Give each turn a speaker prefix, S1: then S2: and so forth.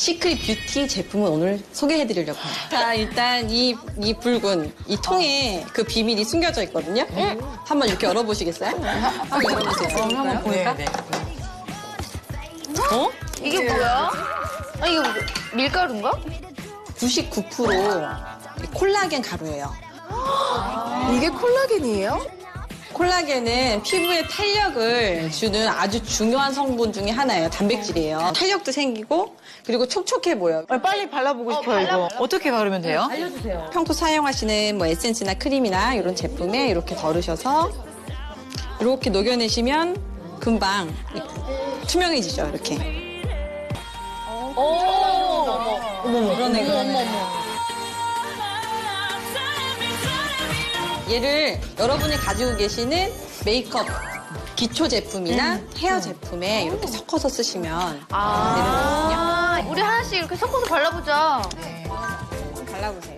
S1: 시크릿 뷰티 제품을 오늘 소개해드리려고 해요. 자, 일단 이, 이 붉은 이 통에 그 비밀이 숨겨져 있거든요. 한번 이렇게 열어보시겠어요? 한번 열어보세요. 한번 볼까?
S2: 네,
S1: 어?
S3: 이게 뭐야? 아 이거 밀가루인가?
S1: 99% 콜라겐 가루예요.
S2: 이게 콜라겐이에요?
S1: 콜라겐은 피부에 탄력을 주는 아주 중요한 성분 중에 하나예요. 단백질이에요. 탄력도 생기고 그리고 촉촉해 보여.
S2: 빨리 발라보고 싶어요, 이거. 어떻게 바르면 돼요?
S1: 평소 사용하시는 뭐 에센스나 크림이나 이런 제품에 이렇게 덜으셔서 이렇게 녹여내시면 금방 투명해지죠. 이렇게. 그러네, 그러네. 얘를 여러분이 가지고 계시는 메이크업 기초 제품이나 헤어 제품에 이렇게 섞어서 쓰시면 되는 거거든요.
S3: 아 우리 하나씩 이렇게 섞어서 발라보자.
S1: 발라보세요.